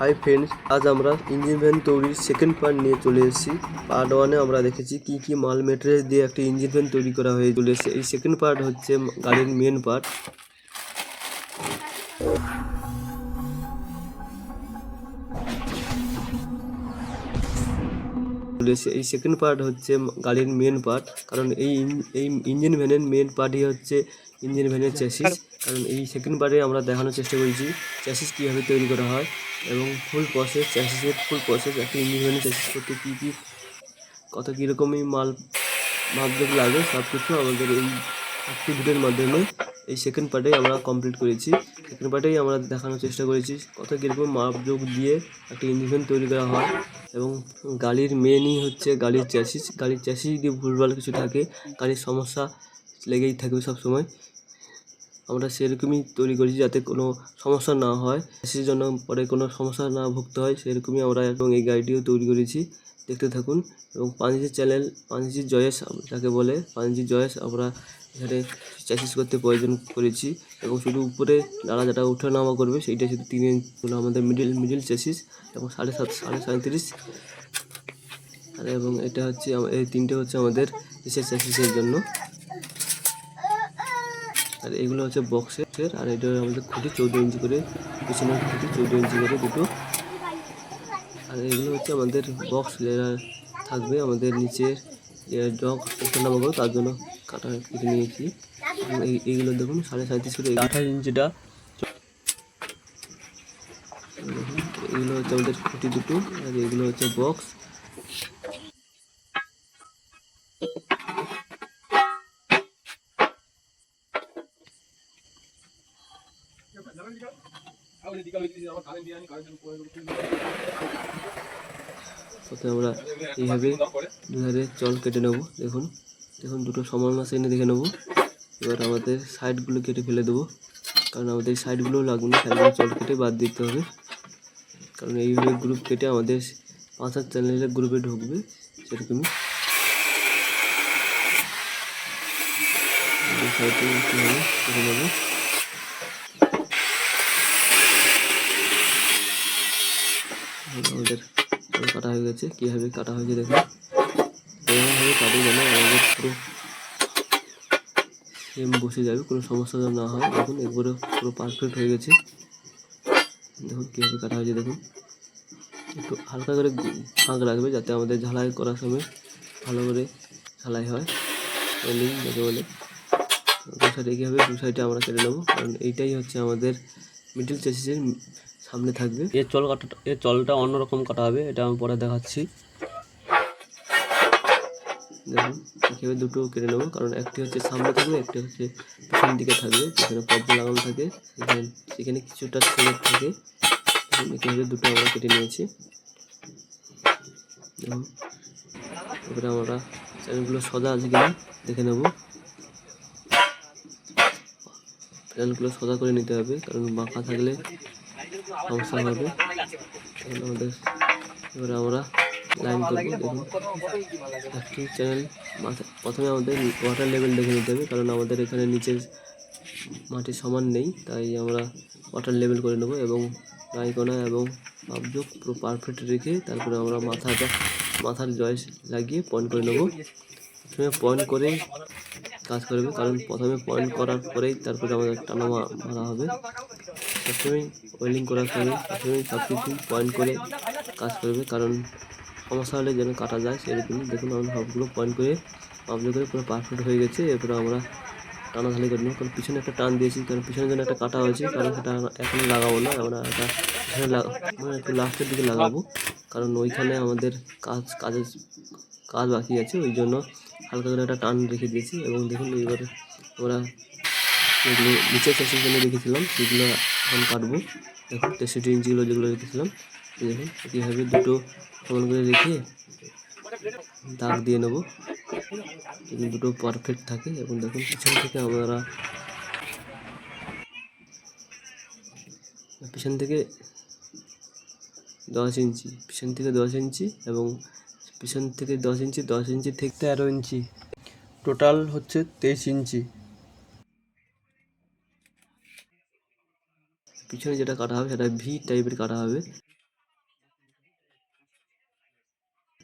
High friends আজ আমরা engine van তৈরির সেকেন্ড পার্ট নিয়ে চলে এসেছি। পার্ট ওয়ানে আমরা দেখেছি কি কি মাল মেটেরিয়াল দিয়ে একটা ইঞ্জিন ভ্যান তৈরি করা হয়ে চলে এসেছে এই সেকেন্ড পার্ট হচ্ছে গাড়ির মেন পার্ট এই সেকেন্ড পার্ট হচ্ছে গাড়ির মেন পার্ট কারণ এই এই ইঞ্জিন ভ্যানের মেন পার্টই হচ্ছে ইঞ্জিন ভ্যানের চ্যাসিস কারণ এই সেকেন্ড পার্টে আমরা দেখানোর চেষ্টা করেছি চ্যাসিস কীভাবে তৈরি করা হয়। এবং ফুল প্রসেস চ্যাসিসের ফুল প্রসেস একটা ইঞ্জিন ভ্যানের চ্যাসিস করতে কী কী, কত কীরকমই মাল মাপযোগ লাগে সব কিছু আমাদের এই ভিডিওর মাধ্যমে এই সেকেন্ড পার্টেই আমরা কমপ্লিট করেছি। সেকেন্ড পার্টেই আমরা দেখানোর চেষ্টা করেছি, কত কীরকম মাপযোগ দিয়ে একটা ইঞ্জিন তৈরি করা হয় এবং গাড়ির মেনই হচ্ছে গাড়ির চ্যাসিস গাড়ির চ্যাসিস যদি ভুলভাল কিছু থাকে, গাড়ির সমস্যা লেগেই থাকবে সব সময় আমরা সেরকমই তৈরি করেছি যাতে কোনো সমস্যা না হয়। সেই জন্য পরে কোনো সমস্যা না ভুগতে হয়, সেরকমই আমরা এবং এই গাড়িটিও তৈরি করেছি। দেখতে থাকুন এবং পাঞ্জি চ্যানেল পাঞ্জি জয়েস যাকে বলে পাঞ্জি জয়েস আমরা এখানে চ্যাসিস করতে প্রয়োজন করেছি এবং শুধু উপরে যারা যেটা উঠে নামা করবে, সেইটা শুধু তিন ইঞ্চ হলো আমাদের মিডিল মিডিল চ্যাসিস এবং সাড়ে সাত, সাড়ে সাঁত্রিশ আর এবং এটা হচ্ছে এই তিনটে হচ্ছে আমাদের এসের চ্যাসিসের জন্য। আর এগুলো হচ্ছে বক্সের আর এটা আমাদের খুঁটি চৌদ্দ ইঞ্চি করে পিছনের খুঁটি চৌদ্দ ইঞ্চি করে দুটো। আর এগুলো হচ্ছে আমাদের বক্স লেয়ার থাকবে আমাদের নিচের জগ একটা নামাবো তার জন্য কাটা কেটে নিয়েছি। এই- এইগুলো দেখুন সাড়ে সাঁত্রিশ করে আঠাশ ইঞ্চিটা। এগুলো হচ্ছে আমাদের খুঁটি দুটো আর এগুলো হচ্ছে বক্স। আমরা এইভাবে দুধারে জল কেটে নেব, দেখুন। দেখুন, দুটো সমান মাছ এনে দেখে নেব। এবার আমাদের সাইডগুলো কেটে ফেলে দেবো। কারণ আমাদের সাইডগুলোও লাগবে না, সাইডগুলো জল কেটে বাদ দিতে হবে। কারণ এইভাবে গ্রুপ কেটে আমাদের পাঁচ হাজার চ্যানেলের গ্রুপে ঢুকবে, সেরকমই। এই সাইডে কীভাবে কেটে নেব। আমাদের কাটা হয়ে গেছে, কীভাবে কাটা হয়েছে দেখুন। এরকমভাবে কাটি যেন আমাদের পুরো সেম বসে যাবে, কোনো সমস্যা যেন না হয়। দেখুন, একবারে পুরো পারফেক্ট হয়ে গেছে। দেখুন, কীভাবে কাটা হয়েছে দেখুন। একটু হালকা করে ফাঁক রাখবে যাতে আমাদের ঝালাই করার সময় ভালো করে ঝালাই হয়। ওয়েল্ডিং যাকে বলে। দু সাইডে কী হবে দু সাইডে আমরা কেটে নেব। কারণ এইটাই হচ্ছে আমাদের মিডল চেসিসের সামনে থাকবে। এর চল কাটাটা এর চলটা অন্যরকম কাটা হবে এটা আমি পরে দেখাচ্ছি। দেখুন কীভাবে দুটো কেটে নেব কারণ একটি হচ্ছে সামনে থাকবে একটি হচ্ছে পিছন দিকে থাকবে যেখানে পর্দা লাগানো থাকে সেখানে কিছুটা ছেড়ে থাকে। কীভাবে দুটো আমরা কেটে নিয়েছি। দেখুন এবারে আমরা চ্যানেলগুলো সোজা আছে কিনা দেখে নেব। চ্যানেলগুলো সোজা করে নিতে হবে কারণ বাঁকা থাকলে সমস্যা হবে তাহলে আমাদের এবারে আমরা লাইন করব দেখুন একটি চ্যানেল প্রথমে আমাদের ওয়াটার লেভেল দেখে নিতে হবে কারণ আমাদের এখানে নিচের মাটি সমান নেই তাই আমরা ওয়াটার লেভেল করে নেব এবং রাইকোনা এবং মাপযোগ পুরো পারফেক্ট রেখে তারপরে আমরা মাথাটা মাথার জয়েস লাগিয়ে পয়েন্ট করে নেব। প্রথমে পয়েন্ট করে কাজ করবে কারণ প্রথমে পয়েন্ট করার পরেই তারপরে আমাদের টানা মারা হবে। সবসময় ওয়েল্ডিং করার সময় সবসময় সব কিছু পয়েন্ট করে কাজ করবে, কারণ সমস্যা হলে যেন কাটা যায় সেরকমই দেখুন আমরা সবগুলো পয়েন্ট করে মাপজো করে পুরো পারফেক্ট হয়ে গেছে, এরপরে আমরা টানা ঢালি করে নেব। কারণ পিছনে একটা টান দিয়েছি, কারণ পিছনের জন্য একটা কাটা হয়েছে, কারণ সেটা এখন লাগাবো না, আমরা একটা মানে একটু লাস্টের দিকে লাগাবো। কারণ ওইখানে আমাদের কাজ, কাজের কাজ বাকি আছে, ওই জন্য হালকা করে একটা টান রেখে দিয়েছি। এবং দেখুন এবারে আমরা যেগুলো নিচের জন্য রেখেছিলাম সেগুলো এখন কাটবো দেখুন তেষট্টি ইঞ্চিগুলো যেগুলো রেখেছিলাম দেখুন কীভাবে দুটো সমান করে রেখে দাগ দিয়ে নেব। দুটো পারফেক্ট থাকে এবং দেখুন, পিছন থেকে আমরা পিছন থেকে দশ ইঞ্চি, পিছন থেকে দশ ইঞ্চি এবং পিছন থেকে দশ ইঞ্চি দশ ইঞ্চি থেকে তেরো ইঞ্চি। টোটাল হচ্ছে তেইশ ইঞ্চি। পিছনে যেটা কাটা হবে সেটা ভি টাইপের কাটা হবে।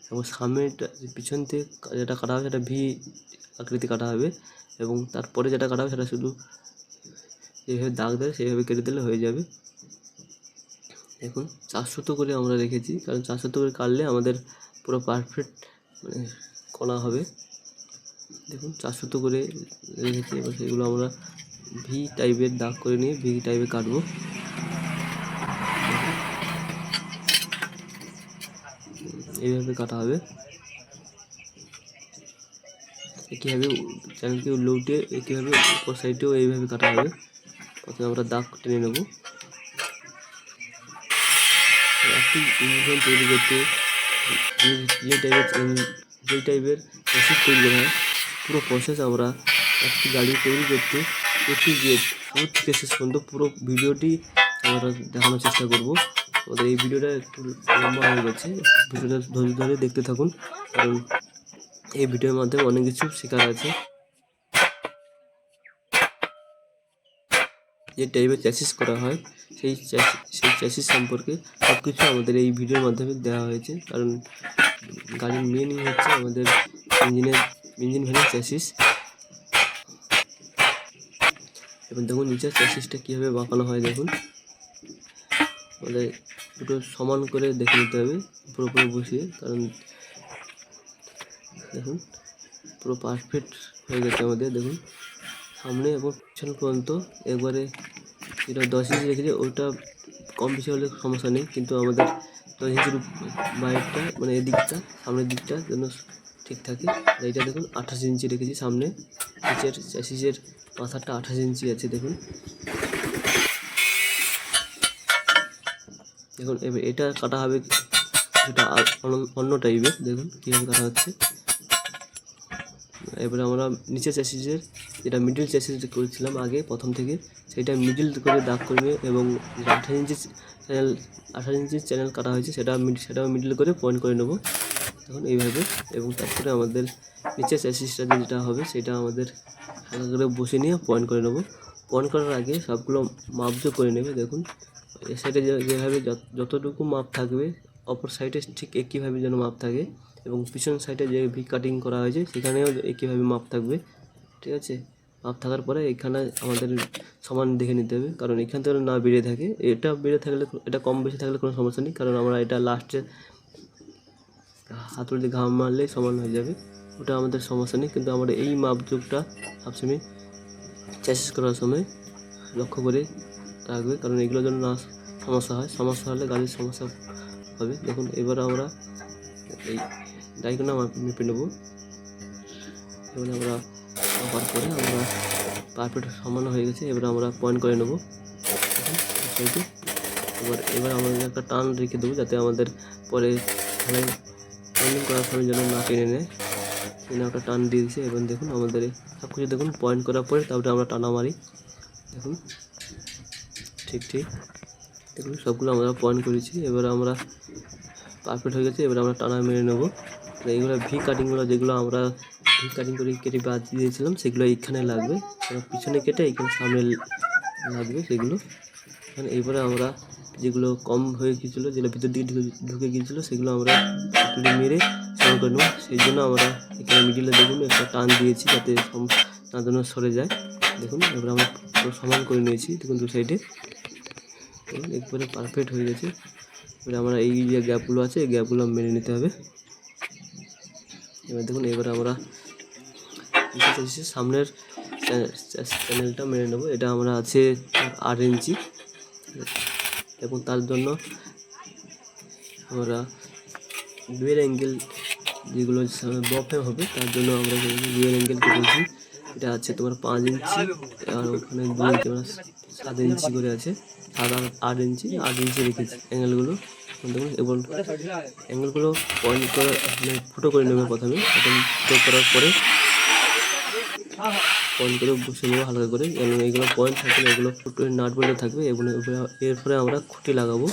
এবং সামনেটা পিছন থেকে যেটা কাটা হবে সেটা ভি আকৃতি কাটা হবে এবং তারপরে যেটা কাটা হবে সেটা শুধু যেভাবে দাগ দেয় সেইভাবে কেটে দিলে হয়ে যাবে। দেখুন চারশত করে আমরা রেখেছি কারণ চারশত করে কাটলে আমাদের পুরো পারফেক্ট মানে কণা হবে। দেখুন চারশত করে রেখেছি এবার সেগুলো আমরা ভি টাইপের দাগ করে নিয়ে ভি টাইপের কাটবো। এইভাবে কাটা হবে। একইভাবে চ্যানেলকে উল্টে একইভাবে উপর সাইডেও এইভাবে কাটা হবে। প্রথমে আমরা দাগ টেনে নেব। একটি ইঞ্জিন তৈরি করতে যে- টাইপের যে টাইপের প্রসেস তৈরি হয়। পুরো প্রসেস আমরা একটি গাড়ি তৈরি করতে একটি যে শেষ পর্যন্ত পুরো ভিডিওটি আমরা দেখানোর চেষ্টা করব। আমাদের এই ভিডিওটা একটু লম্বা হয়ে গেছে, ভিডিওটা ধৈর্য ধরে দেখতে থাকুন, কারণ এই ভিডিওর মাধ্যমে অনেক কিছু শেখার আছে। যে টাইপের চ্যাসিস করা হয়, সেই সেই চ্যাসিস সম্পর্কে সব কিছু আমাদের এই ভিডিওর মাধ্যমে দেওয়া হয়েছে, কারণ গাড়ির মেনই হচ্ছে আমাদের ইঞ্জিনের ইঞ্জিন ভ্যানের চ্যাসিস এবং দেখুন নিচের চ্যাসিসটা কীভাবে বাঁকানো হয় দেখুন। আমাদের দুটো সমান করে দেখে নিতে হবে পুরোপুরি বসিয়ে, কারণ দেখুন, পুরো পারফেক্ট হয়ে গেছে আমাদের, দেখুন। সামনে এবং পিছন পর্যন্ত একবারে যেটা দশ ইঞ্চি রেখেছে ওইটা কম বেশি হলে সমস্যা নেই, কিন্তু আমাদের দশ ইঞ্চির বাইরটা মানে এদিকটা, সামনের দিকটা যেন ঠিক থাকে। এইটা দেখুন, আঠাশ ইঞ্চি রেখেছি সামনে, নিচের চ্যাসিসের মাথাটা আঠাশ ইঞ্চি আছে, দেখুন। দেখুন, এবার এটা কাটা হবে এটা অন্য- টাইপের দেখুন কীভাবে কাটা হচ্ছে। এবারে আমরা নিচে চ্যাসিসের যেটা মিডিল চ্যাসিস করেছিলাম আগে, প্রথম থেকে, সেটা মিডিল করে দাগ করবে এবং আঠাশ ইঞ্চি চ্যানেল আঠাশ ইঞ্চি চ্যানেল কাটা হয়েছে, সেটা সেটাও মিডিল করে পয়েন্ট করে নেব। এখন এইভাবে, এবং তারপরে আমাদের নিচে চ্যাসিসটা যেটা হবে, সেটা আমাদের করে বসে নিয়ে পয়েন্ট করে নেব। পয়েন্ট করার আগে সবগুলো মাপজোক করে নেবে, দেখুন। এ সাইডে যেভাবে যত- যতটুকু মাপ থাকবে, অপর সাইডে ঠিক একইভাবে যেন মাপ থাকে এবং পিছন সাইডে যে ভি কাটিং করা হয়েছে, সেখানেও একইভাবে মাপ থাকবে। ঠিক আছে? মাপ থাকার পরে এখানে আমাদের সমান দেখে নিতে হবে, কারণ এখান থেকে না বেড়ে থাকে। এটা বেড়ে থাকলে এটা কম বেশি থাকলে কোনো সমস্যা নেই, কারণ আমরা এটা লাস্টে হাতুড়ি দিয়ে ঘাম মারলেই সমান হয়ে যাবে। ওটা আমাদের সমস্যা নেই, কিন্তু আমরা এই মাপযোগটা সবসময় চ্যাসিস করার সময় লক্ষ্য করে রাখবে কারণ এগুলোর জন্য না সমস্যা হয়। সমস্যা হলে গাড়ির সমস্যা হবে। দেখুন, এবার আমরা এই ডাইকোনা মেপে নেব। এবার আমরা মাপার পরে আমরা পারফেক্ট সমান হয়ে গেছে, এবার আমরা পয়েন্ট করে নেব। এবার এবার আমাদের একটা টান রেখে দেবো, যাতে আমাদের পরে ঢালাই করার সময় যেন না টেনে নেয়। টেনে একটা টান দিয়ে দিচ্ছে এবং দেখুন আমাদের সব কিছু দেখুন পয়েন্ট করার পরে তারপরে আমরা টানা মারি। দেখুন, ঠিক ঠিক। দেখুন, সবগুলো আমরা পয়েন্ট করেছি। এবার আমরা পারফেক্ট হয়ে গেছে। এবার আমরা টানা মেরে নেব। এইগুলো ভি কাটিংগুলো যেগুলো আমরা ভি কাটিং করে কেটে বাদ দিয়েছিলাম, সেগুলো এইখানে লাগবে। পিছনে কেটে এইখানে সামনে লাগবে সেগুলো। এখানে এবারে আমরা যেগুলো কম হয়ে গিয়েছিল, যেগুলো ভিতর দিকে ঢুকে গিয়েছিল, সেগুলো আমরা মেরে সমান করে নেব সেই জন্য আমরা এখানে মিডিলে দেখুন, একটা টান দিয়েছি যাতে সম- না যেন সরে যায়। দেখুন, এবার আমরা সমান করে নিয়েছি, দেখুন দু সাইডে দেখুন, একবারে পারফেক্ট হয়ে গেছে। এবার আমরা এই যে গ্যাপগুলো আছে, এই গ্যাপগুলো মেনে নিতে হবে। এবার দেখুন, এবার আমরা সামনের চ্যানেলটা মেনে নেব। এটা আমরা আছে আট ইঞ্চি। এবং তার জন্য আমরা ডুয়েল অ্যাঙ্গেল যেগুলো বফে হবে, তার জন্য আমরা রিয়েল অ্যাঙ্গেল করেছি। এটা আছে তোমার পাঁচ ইঞ্চি, আর ওখানে দুই তোমার সাত ইঞ্চি করে আছে। সাত আট ইঞ্চি আট ইঞ্চি রেখেছি অ্যাঙ্গেলগুলো দেখুন, এবং অ্যাঙ্গেলগুলো পয়েন্ট করে মানে ফুটো করে নেবে প্রথমে। ফুটো করার পরে পয়েন্ট করে বসে নেব হালকা করে। এবং এইগুলো পয়েন্ট থাকবে এগুলো নাট বলে থাকবে। এবং এরপরে- আমরা খুঁটি লাগাবো।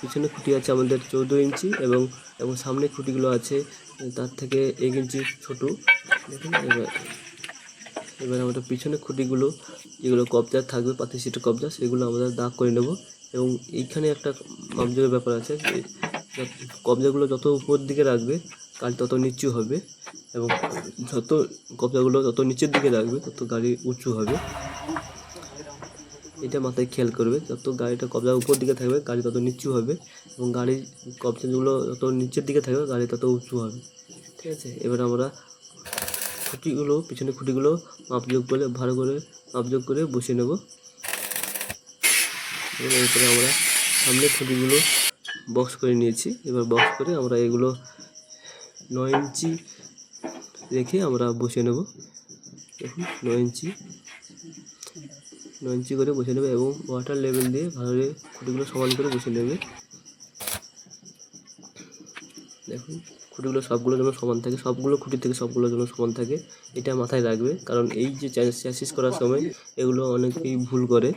পিছনে খুঁটি আছে আমাদের চৌদ্দ ইঞ্চি এবং এবং সামনে খুঁটিগুলো আছে, তার থেকে এক ইঞ্চি ছোটো। দেখুন, এবার এবার আমরা পিছনে খুঁটিগুলো, যেগুলো কবজা থাকবে পাতি সিটের কবজা সেগুলো আমরা দাগ করে নেব। এবং এইখানে একটা মাপজোগের ব্যাপার আছে কবজাগুলো যত উপর দিকে রাখবে গাড়ি তত নিচু হবে এবং যত কবজাগুলো তত নিচের দিকে রাখবে, তত গাড়ি উঁচু হবে। এটা মাথায় খেয়াল করবে, যত গাড়িটা কবজা উপর দিকে থাকবে, গাড়ি তত নিচু হবে এবং গাড়ির কবজাগুলো যত নিচের দিকে থাকবে, গাড়ি তত উঁচু হবে। ঠিক আছে? এবার আমরা খুঁটিগুলো, পিছনে খুঁটিগুলো মাপযোগ করে ভালো করে মাপযোগ করে বসিয়ে নেব। এরপরে আমরা সামনে খুঁটিগুলো বক্স করে নিয়েছি। এবার বক্স করে আমরা এগুলো নয় ইঞ্চি রেখে আমরা বসিয়ে নেব। দেখুন, নয় ইঞ্চি। নয় ইঞ্চি করে বসিয়ে নেবে এবং ওয়াটার লেভেল দিয়ে ভালোভাবে খুঁটিগুলো সমান করে বসিয়ে নেবে। দেখুন, খুঁটিগুলো সবগুলো যেন সমান থাকে, সবগুলো খুঁটি থেকে সবগুলো যেন সমান থাকে, এটা মাথায় রাখবে। কারণ এই যে চ্যাসিস করার সময় এগুলো অনেকেই ভুল করে।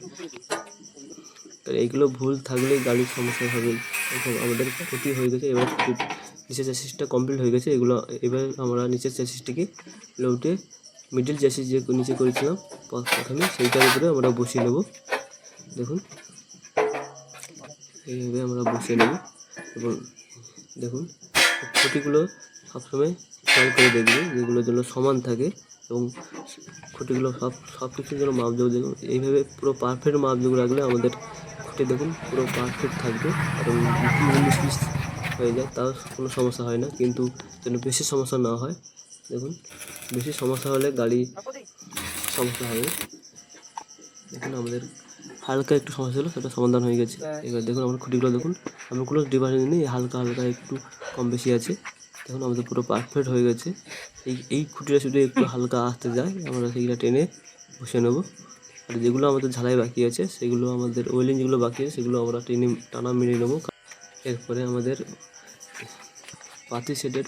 এইগুলো ভুল থাকলেই গাড়ির সমস্যা হবে। এখন আমাদের ক্ষতি হয়ে গেছে, এবার নিচের চ্যাসিসটা কমপ্লিট হয়ে গেছে, এগুলো এবার আমরা নিচের চ্যাসিসটিকে লৌটে মিডিল চ্যাসিস যে নিচে করেছিলাম প্রথমে সেইটার উপরে আমরা বসিয়ে নেব। দেখুন, এইভাবে আমরা বসিয়ে নেব এবং দেখুন, খুঁটিগুলো সবসময় খেয়াল করে দেখবে যেগুলো যেন সমান থাকে এবং খুঁটিগুলো সব সব কিছুর যেন মাপযোগ দেখুন, এইভাবে পুরো পারফেক্ট মাপযোগ রাখলে আমাদের খুঁটি, দেখুন, পুরো পারফেক্ট থাকবে এবং উনিশ হয়ে যায়, তাও কোনো সমস্যা হয় না। কিন্তু যেন বেশি সমস্যা না হয়, দেখুন, বেশি সমস্যা হলে গাড়ি সমস্যা হবে দেখুন, আমাদের হালকা একটু সমস্যা ছিল সেটা সমাধান হয়ে গেছে। এবার দেখুন, আমার খুঁটিগুলো দেখুন আমি কোনো ডিফারেন্স নেই, হালকা হালকা একটু কম বেশি আছে। দেখুন, আমাদের পুরো পারফেক্ট হয়ে গেছে। এই এই খুঁটিটা শুধু একটু হালকা আসতে যায়, আমরা সেইগুলো টেনে বসে নেব। আর যেগুলো আমাদের ঝালাই বাকি আছে, সেগুলো আমাদের ওয়েলিং যেগুলো বাকি আছে, সেগুলো আমরা টেনে, টানা মেরে নেব। এরপরে আমাদের পাতি সেটের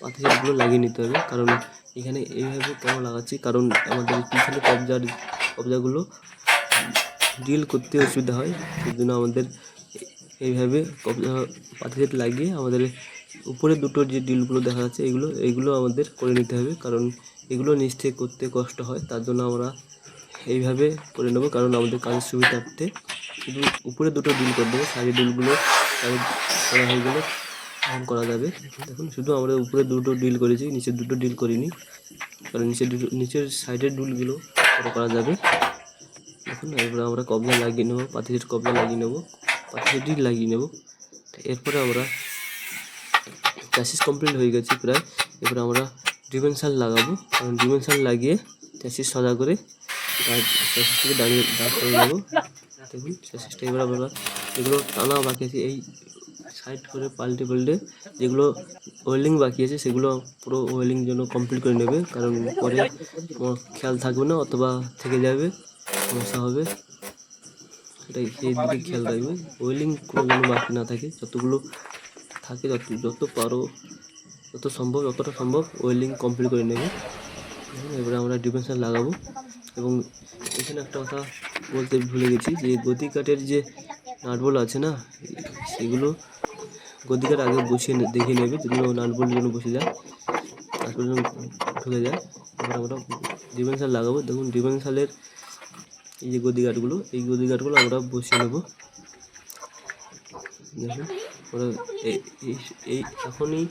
পাতি সেটগুলো লাগিয়ে নিতে হবে। কারণ এখানে এইভাবে কেন লাগাচ্ছি? কারণ আমাদের পিছনে কবজার, কবজাগুলো ডিল করতে অসুবিধা হয়। সেই জন্য আমাদের এইভাবে কবজা, পাতি সেট লাগিয়ে আমাদের উপরে দুটো যে ডিলগুলো দেখা যাচ্ছে, এগুলো এইগুলো আমাদের করে নিতে হবে। কারণ এগুলো নিচ থেকে করতে কষ্ট হয়, তার জন্য আমরা এইভাবে করে নেব। কারণ আমাদের কাজের সুবিধার্থে শুধু উপরে দুটো ডিল করে দেবো সাইডের ডিলগুলো করা হয়ে গেলে তখন করা যাবে। দেখুন, শুধু আমরা উপরে দুটো ডিল করেছি নিচের দুটো ডিল করিনি। কারণ নিচের দুটো নিচের সাইডের ডিলগুলো করা যাবে। দেখুন, এরপরে আমরা কবজা লাগিয়ে নেব পাতিসেট কবজা লাগিয়ে নেব পাতিসেট ডিল লাগিয়ে নেব। এরপরে আমরা চ্যাসিস কমপ্লিট হয়ে গেছে প্রায়। এরপরে আমরা ডিমেনশাল লাগাবো। কারণ ডিমেনশাল লাগিয়ে চ্যাসিস সাদা করে চ্যাসিসটাকে দাঁড়িয়ে দাঁড় করে নেব। দেখুন চ্যাসিসটা এবার আমরা এগুলো টানা বাকি আছে। এই সাইড করে পাল্টে পাল্টে যেগুলো ওয়েল্ডিং বাকি আছে, সেগুলো পুরো ওয়েল্ডিং জন্য কমপ্লিট করে নেবে। কারণ পরে খেয়াল থাকবে না, অথবা থেকে যাবে, সমস্যা হবে। এটাই সেই দিকে খেয়াল রাখবে। ওয়েল্ডিং কোনো যেন বাকি না থাকে। যতগুলো থাকে, যত যত পারো, যত সম্ভব, যতটা সম্ভব ওয়েল্ডিং কমপ্লিট করে নেবে। এবারে আমরা ডিফেন্সার লাগাবো। এবং এখানে একটা কথা বলতে ভুলে গেছি যে গতি কাঠের যে নাটবল আছে না? সেগুলো গদিকার আগে বসিয়ে দেখে নেবে। যেগুলো নাটবল যেন বসে যায় তারপরে যেন ঢুকে যায়। এবার আমরা ডিফেন্সার লাগাবো। দেখুন ডিফেন্সালের এই যে গদি কাঠগুলো এই গদি কাঠগুলো আমরা বসিয়ে নেব। দেখুন, ওরা এই এখনই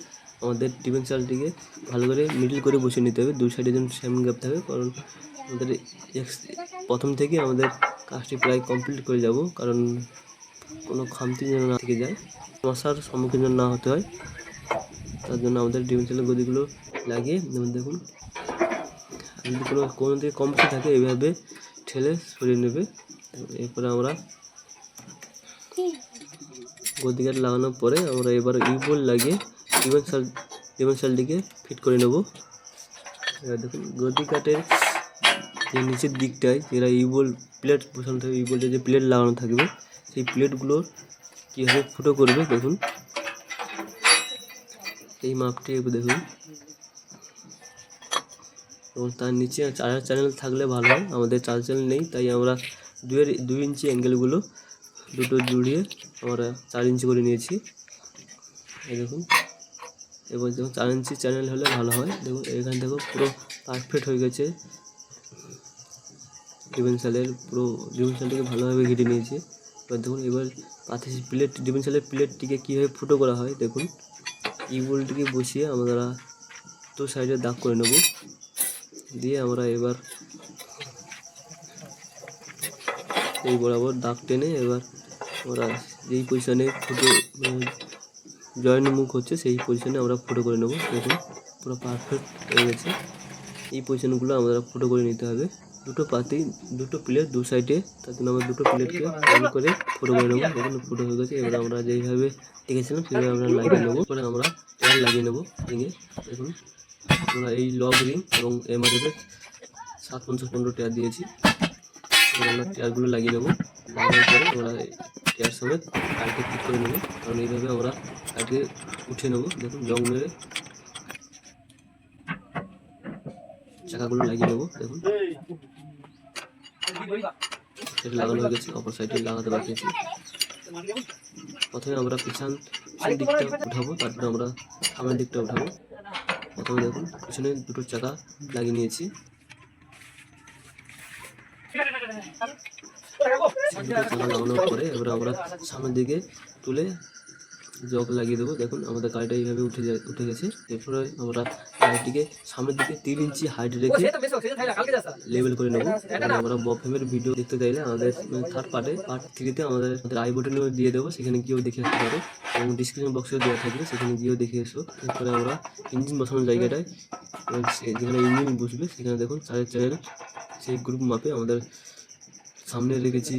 আমাদের ডিফেন্সালটিকে ভালো করে মিডল করে বসিয়ে নিতে হবে। দুই সাইডে যেন সেম গ্যাপ থাকে, কারণ আমাদের প্রথম থেকে আমাদের কাজটি প্রায় কমপ্লিট করে যাব। কারণ কোনো খামতি যেন না থেকে যায় সমস্যার সম্মুখীন যেন না হতে হয়, তার জন্য আমাদের ডিম ডিফেন্সালের গদিগুলো লাগিয়ে যেমন দেখুন, যদি কোনো কোনো দিকে কম বেশি থাকে এইভাবে ঠেলে সরিয়ে নেবে। এরপরে আমরা গদিকাট লাগানোর পরে আমরা এবার ইউবল লাগিয়ে ডিমেনশাল ডিমেনশালটিকে ফিট করে নেব। এবার দেখুন গদিকাটের যে নিচের দিকটায়, যেটা ইউবল প্লেট বসানো থাকবে ইউবলের যে প্লেট লাগানো থাকবে সেই প্লেটগুলোর কীভাবে ফুটো করবে দেখুন। এই মাপটি দেখুন। এবং তার নিচে চার চ্যানেল থাকলে ভালো হয়, আমাদের চার চ্যানেল নেই, তাই আমরা দুয়ের, দুই ইঞ্চি অ্যাঙ্গেলগুলো দুটো জুড়িয়ে আমরা চার ইঞ্চি করে নিয়েছি। দেখুন। এবার দেখুন, চার ইঞ্চি চ্যানেল হলে ভালো হয়। দেখুন, এখান থেকে পুরো পারফেক্ট হয়ে গেছে। ডিফেন্সালের পুরো ডিফেন্সালটিকে ভালোভাবে ঘিরে নিয়েছে। এবার দেখুন, এবার পাথি প্লেট ডিফেন্সালের প্লেটটিকে কীভাবে ফুটো করা হয়, দেখুন। ই বোল্টটিকে বসিয়ে আমরা তো সাইডে দাগ করে নেব। দিয়ে আমরা এবার এই বরাবর দাগ টেনে এবার আমরা যেই পজিশনে ফুটো জয়েন্ট মুখ হচ্ছে, সেই পজিশনে আমরা ফুটো করে নেব। দেখুন, পুরো পারফেক্ট হয়ে গেছে। এই পজিশানগুলো আমরা ফুটো করে নিতে হবে। দুটো পাতি, দুটো প্লেট দু সাইডে তার জন্য আমরা দুটো প্লেটকে ভালো করে ফুটো করে নেব। দেখুন ফুটো হয়ে গেছে। এবার আমরা যেইভাবে দেখেছিলাম সেইভাবে আমরা লাগিয়ে নেব। পরে আমরা তেল লাগিয়ে নেব। রিঙে দেখুন, আমরা এই লগ রিং এবং এমআরএফের সাত, পঞ্চাশ, পনেরো টায়ার দিয়েছি। এবার আমরা টায়ারগুলো লাগিয়ে নেব। লাগানোর পরে আমরা টায়ার সমেত গাড়িকে ঠিক করে নেব। কারণ এইভাবে আমরা গাড়িকে উঠে নেব। দেখুন জং মেরে চাকাগুলো লাগিয়ে নেব। দেখুন। লাগানো হয়ে গেছে, অপর সাইডে লাগাতে বাকি আছে। প্রথমে আমরা পিছন দিকটা উঠাবো, তারপরে আমরা সামনের দিকটা উঠাবো। প্রথমে দেখুন, পিছনে দুটো চাকা লাগিয়ে নিয়েছি। লাগানোর পরে এবার আমরা সামনের দিকে তুলে জগ লাগিয়ে দেবো। দেখুন, আমাদের গাড়িটা এইভাবে উঠে উঠে গেছে। এরপরে আমরা গাড়িটিকে সামনের দিকে তিন ইঞ্চি হাইট রেখে লেভেল করে নেব। আমরা বফেমের ভিডিও দেখতে চাইলে আমাদের থার্ড পার্টে পার্ট থ্রিতে আমাদের আই বটনেও দিয়ে দেবো সেখানে গিয়েও দেখে আসতে পারো। এবং ডিসক্রিপশন বক্সেও দেওয়া থাকবে সেখানে গিয়েও দেখে এসো। এরপরে আমরা ইঞ্জিন বসানোর জায়গাটায় যেখানে ইঞ্জিন বসবে সেখানে দেখুন চারের চ্যানেল সেই গ্রুপ মাপে আমাদের সামনে রেখেছি।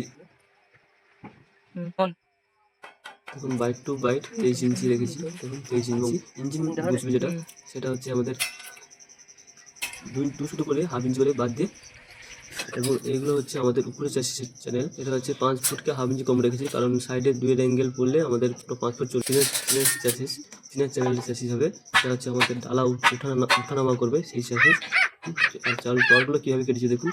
দেখুন বাইট টু বাইট তেইশ ইঞ্চি রেখেছি। দেখুন, তেইশ ইঞ্চি ইঞ্জিন বসবে যেটা, সেটা হচ্ছে আমাদের দুই দুশো করে হাফ ইঞ্চি করে বাদ দিয়ে। এবং এগুলো হচ্ছে আমাদের উপরে চাষির চ্যানেল এটা হচ্ছে পাঁচ ফুটকে হাফ ইঞ্চি কম রেখেছি, কারণ সাইডে দুয়ের অ্যাঙ্গেল পড়লে আমাদের পুরো পাঁচ ফুট চলছে চাষিস টিনের চ্যানেল চাষিস হবে। সেটা হচ্ছে আমাদের ডালা উঠ- উঠানামা করবে সেই চাষিস আর চাল তলগুলো কীভাবে কেটেছে দেখুন।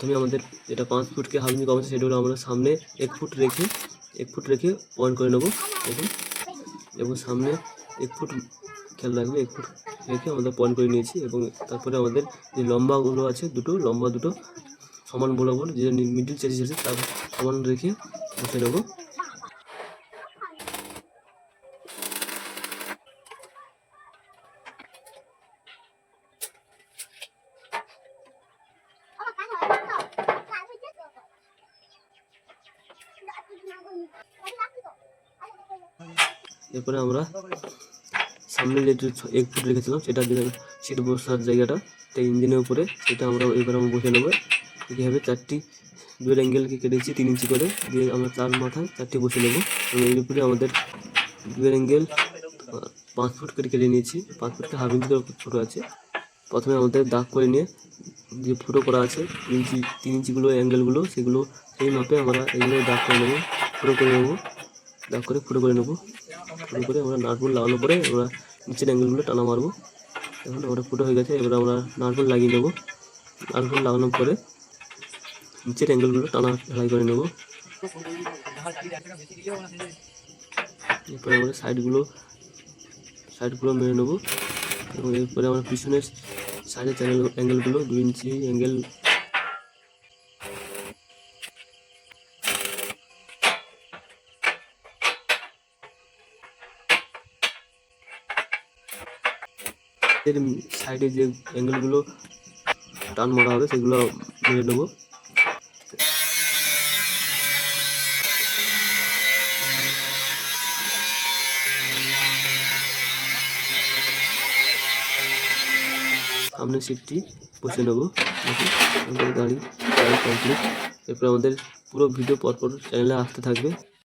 প্রথমে আমাদের যেটা পাঁচ ফুটকে ইঞ্চি কম আছে, সেটা হলো আমরা সামনে এক ফুট রেখে, এক ফুট রেখে অন করে নেব এবং এবং সামনে এক ফুট খেয়াল রাখবে, এক ফুট রেখে আমাদের পয়েন্ট করে নিয়েছি এবং তারপরে আমাদের যে লম্বাগুলো আছে দুটো, লম্বা দুটো সমান বরাবর যে মিডিল চেঞ্জ আছে, তার সমান রেখে বসে নেব। এরপরে আমরা সামনে যে এক ফুট রেখেছিলাম সেটা দিলাম সিট বসার জায়গাটা সেই ইঞ্জিনের উপরে সেটা আমরা এবার আমরা বসে নেব। কীভাবে চারটি দুয়ের অ্যাঙ্গেলকে কেটেছি, তিন ইঞ্চি করে। দিয়ে আমরা চার মাথায় চারটি বসে নেব। এবং এর উপরে আমাদের দুয়ের অ্যাঙ্গেল পাঁচ ফুট করে কেটে নিয়েছি। পাঁচ ফুটকে হাফ ইঞ্চি করে ছোটো আছে। প্রথমে আমাদের দাগ করে নিয়ে যে ফুটো করা আছে ইঞ্চি, তিন ইঞ্চিগুলো অ্যাঙ্গেলগুলো সেগুলো সেই মাপে আমরা এগুলো দাগ করে নেব, ফুটো করে নেব, দাগ করে ফুটো করে নেব। ফুটো করে আমরা নাটবুল লাগানোর পরে আমরা নিচের অ্যাঙ্গেলগুলো টানা মারবো। এখন আমরা ফুটো হয়ে গেছে, এবার আমরা নাটবুল লাগিয়ে নেব। নাটবুল লাগানোর পরে নিচের অ্যাঙ্গেলগুলো টানা ঢালাই করে নেব। এরপরে আমরা সাইডগুলো সাইডগুলো মেরে নেব। এবং এরপরে আমরা পিছনের সাইডের চ্যানেল অ্যাঙ্গেলগুলো দুই ইঞ্চি অ্যাঙ্গেল এর সাইডে যে অ্যাঙ্গেলগুলো টান মারা হবে, সেগুলো মেরে নেব সামনের সিটটি বসে নেব আমাদের গাড়ি কমপ্লিট এরপর আমাদের পুরো ভিডিও পরপর চ্যানেলে আসতে থাকবে।